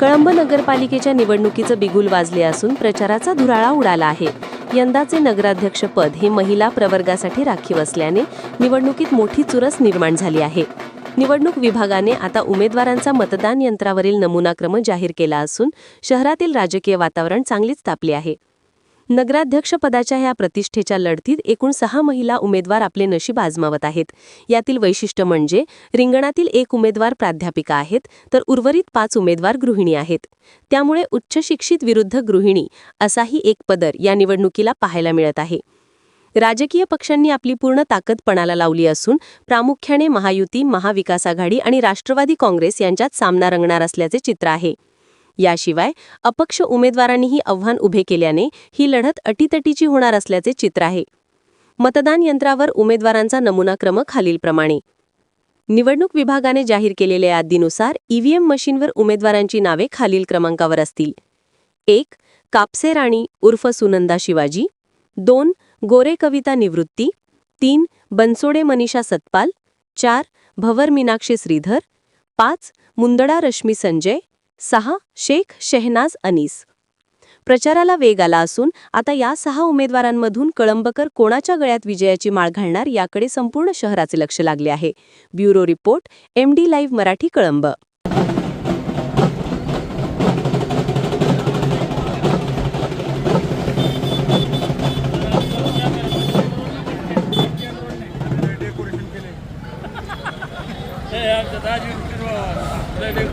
कळंब नगरपालिकेच्या निवडणुकीचं बिगुल वाजले असून प्रचाराचा धुराळा उडाला आहे. यंदाचे नगराध्यक्षपद हे महिला प्रवर्गासाठी राखीव असल्याने निवडणुकीत मोठी चुरस निर्माण झाली आहे. निवडणूक विभागाने आता उमेदवारांचा मतदान यंत्रावरील नमुनाक्रम जाहीर केला असून शहरातील राजकीय वातावरण चांगलीच तापले आहे. नगराध्यक्षपदाच्या ह्या प्रतिष्ठेच्या लढतीत एकूण सहा महिला उमेदवार आपले नशीब आजमावत आहेत. यातील वैशिष्ट्य म्हणजे रिंगणातील एक उमेदवार प्राध्यापिका आहेत तर उर्वरित पाच उमेदवार गृहिणी आहेत. त्यामुळे उच्च शिक्षित विरुद्ध गृहिणी असाही एक पदर या निवडणुकीला पाहायला मिळत आहे. राजकीय पक्षांनी आपली पूर्ण ताकद पणाला लावली असून प्रामुख्याने महायुती महाविकास आघाडी आणि राष्ट्रवादी काँग्रेस यांच्यात सामना रंगणार असल्याचे चित्र आहे. याशिवाय अपक्ष उमेदवारांनीही आव्हान उभे केल्याने ही लढत अटीतटीची होणार असल्याचे चित्र आहे. मतदान यंत्रावर उमेदवारांचा नमुनाक्रम खालीलप्रमाणे. निवडणूक विभागाने जाहीर केलेल्या यादीनुसार ईव्हीएम मशीनवर उमेदवारांची नावे खालील क्रमांकावर असतील. एक कापसे राणी उर्फ सुनंदा शिवाजी. दोन गोरे कविता निवृत्ती. तीन बनसोडे मनीषा सतपाल. चार भवर मीनाक्षी श्रीधर. पाच मुंदडा रश्मी संजय. सहा शेख शेहनाज अनीस. प्रचाराला वेग आला असून आता या सहा उमेदवारांमधून कळंबकर कोणाच्या गळ्यात विजयाची माळ घालणार याकडे संपूर्ण शहराचे लक्ष लागले आहे. Bureau report M D live Marathi Kalamb.